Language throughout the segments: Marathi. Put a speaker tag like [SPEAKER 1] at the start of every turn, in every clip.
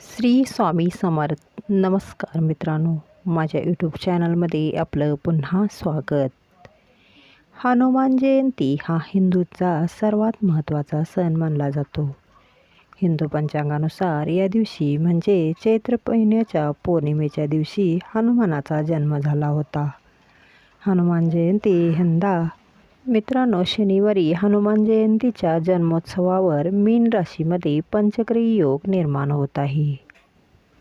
[SPEAKER 1] श्री स्वामी समर्थ. नमस्कार मित्रांनो. माझ्या यूट्यूब चॅनलमध्ये आपलं पुन्हा स्वागत. हनुमान जयंती हा हिंदूचा सर्वात महत्त्वाचा सण मानला जातो. हिंदू पंचांगानुसार या दिवशी म्हणजे चैत्र महिन्याच्या पौर्णिमेच्या दिवशी हनुमानाचा जन्म झाला होता. हनुमान जयंती यंदा मित्रांनो शनिवारी हनुमान जयंतीच्या जन्मोत्सवावर मीन राशीमध्ये पंचक्री योग निर्माण होत आहे.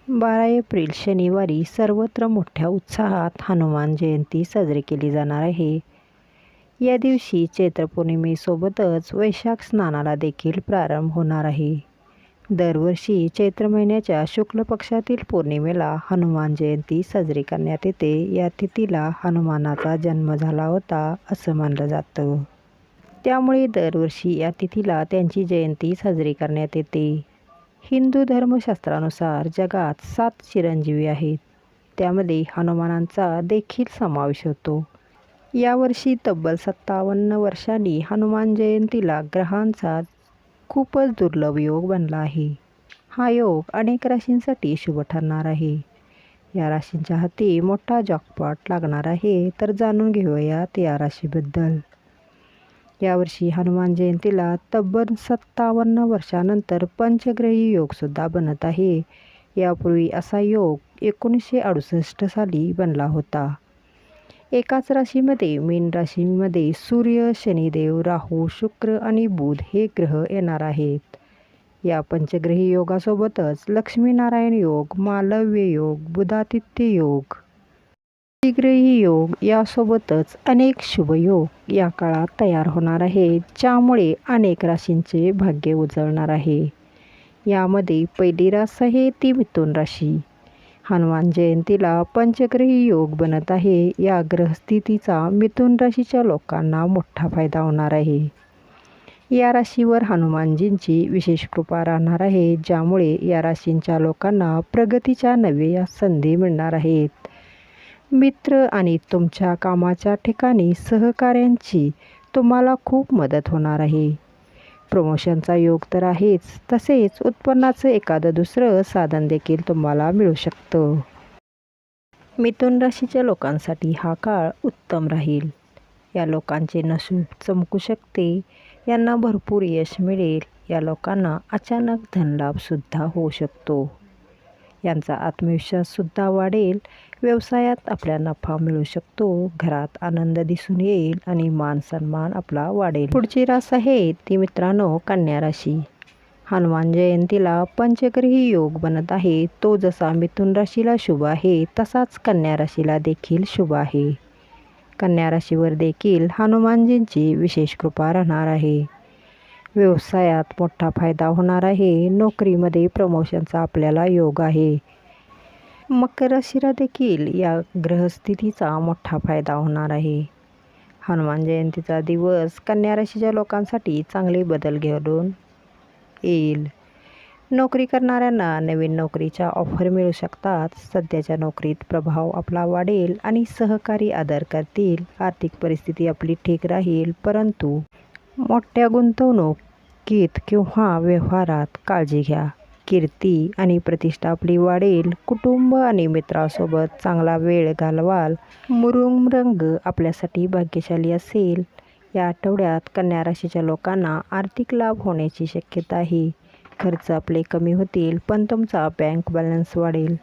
[SPEAKER 1] बारा एप्रिल शनिवारी सर्वत्र मोठ्या उत्साहात हनुमान जयंती साजरी केली जाणार आहे. या दिवशी चैत्र पौर्णिमेसोबतच वैशाख स्नानाला देखील प्रारंभ होणार आहे. दरवर्षी चैत्र महिन्याच्या शुक्ल पक्षातील पौर्णिमेला हनुमान जयंती साजरी करण्यात येते. या तिथीला हनुमानाचा जन्म झाला होता असं मानलं जातं. त्यामुळे दरवर्षी या तिथीला त्यांची जयंती साजरी करण्यात येते. हिंदू धर्मशास्त्रानुसार जगात सात चिरंजीवी आहेत. त्यामध्ये हनुमानांचा देखील समावेश होतो. यावर्षी तब्बल सत्तावन्न वर्षांनी हनुमान जयंतीला ग्रहांचा खूपच दुर्लभ योग बनला आहे. हा योग अनेक राशींसाठी शुभ ठरणार आहे. या राशींच्या हाती मोठा जॉकपॉट लागणार आहे तर जाणून घेऊयात या राशीबद्दल. यावर्षी हनुमान जयंतीला तब्बल सत्तावन्न वर्षानंतर पंचग्रही योगसुद्धा बनत आहे. यापूर्वी असा योग एकोणीसशे अडुसष्ट साली बनला होता. एकाच राशीमध्ये मीन राशीमध्ये सूर्य शनिदेव राहू शुक्र आणि बुध हे ग्रह येणार आहेत. या पंचग्रही योगासोबतच लक्ष्मीनारायण योग मालव्य योग बुधातिथ्य योग त्रिग्रही योग यासोबतच अनेक शुभयोग या काळात तयार होणार आहेत ज्यामुळे अनेक राशींचे भाग्य उजळणार आहे. यामध्ये पहिली रास आहे ती मिथुन राशी. हनुमान जयंतीला पंचग्रही योग बनत आहे. या ग्रहस्थितीचा मिथुन राशीच्या लोकांना मोठा फायदा होणार आहे. या राशीवर हनुमानजींची विशेष कृपा राहणार आहे ज्यामुळे या राशींच्या लोकांना प्रगतीच्या नव्या संधी मिळणार आहेत. मित्र आणि तुमच्या कामाच्या ठिकाणी सहकाऱ्यांची तुम्हाला खूप मदत होणार आहे. प्रमोशनचा योग तर आहेच. तसेच उत्पन्नाचं एखादं दुसरं साधन देखील तुम्हाला मिळू शकतं. मिथुन राशीच्या लोकांसाठी हा काळ उत्तम राहील. या लोकांचे नसूब चमकू शकते. यांना भरपूर यश मिळेल. या लोकांना अचानक धनलाभसुद्धा होऊ शकतो. यांचा आत्मविश्वाससुद्धा वाढेल. व्यवसायात आपल्या नफा मिळू शकतो घरात आनंद दिसून येईल आणि मान सन्मान आपला वाढेल. पुढची रास आहे ती मित्रांनो कन्या राशी. हनुमान जयंतीला पंचग्रही योग बनत आहे. तो जसा मिथुन राशीला शुभ आहे तसाच कन्या राशीला देखील शुभ आहे. कन्या राशीवर देखील हनुमानजींची विशेष कृपा राहणार आहे. व्यवसायात मोठा फायदा होणार आहे. नोकरीमध्ये प्रमोशनचा आपल्याला योग आहे. मकर राशीला देखील या ग्रहस्थितीचा मोठा फायदा होणार आहे. हनुमान जयंतीचा दिवस कन्या राशीच्या लोकांसाठी चांगले बदल घडून येईल. नोकरी करणाऱ्यांना नवीन नोकरीच्या ऑफर मिळू शकतात. सध्याच्या नोकरीत प्रभाव आपला वाढेल आणि सहकारी आदर करतील. आर्थिक परिस्थिती आपली ठीक राहील परंतु मोठ्या गुंतवणुकीत किंवा व्यवहारात काळजी घ्या. कीर्ती आणि प्रतिष्ठा आपली वाढेल. कुटुंब आणि मित्रासोबत चांगला वेळ घालवाल. मुरुम रंग आपल्यासाठी भाग्यशाली असेल. या आठवड्यात कन्या राशीच्या लोकांना आर्थिक लाभ होण्याची शक्यता आहे. खर्च आपले कमी होतील पण तुमचा बँक बॅलन्स वाढेल.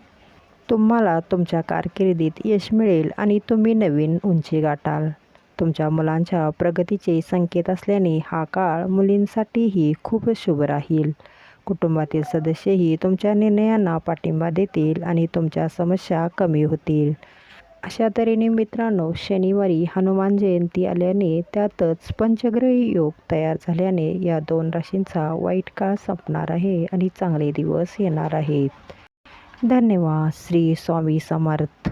[SPEAKER 1] तुम्हाला तुमच्या कारकिर्दीत यश मिळेल आणि तुम्ही नवीन उंची गाठाल. तुमच्या मुलांच्या प्रगतीचे संकेत असल्याने हा काळ मुलींसाठीही खूप शुभ राहील. कुटुंबातील सदस्यही तुमच्या निर्णयांना पाठिंबा देतील आणि तुमच्या समस्या कमी होतील. अशा तऱ्हेने मित्रांनो शनिवारी हनुमान जयंती आल्याने त्यातच पंचग्रही योग तयार झाल्याने या दोन राशींचा वाईट काळ संपणार आहे आणि चांगले दिवस येणार आहेत. धन्यवाद. श्री स्वामी समर्थ.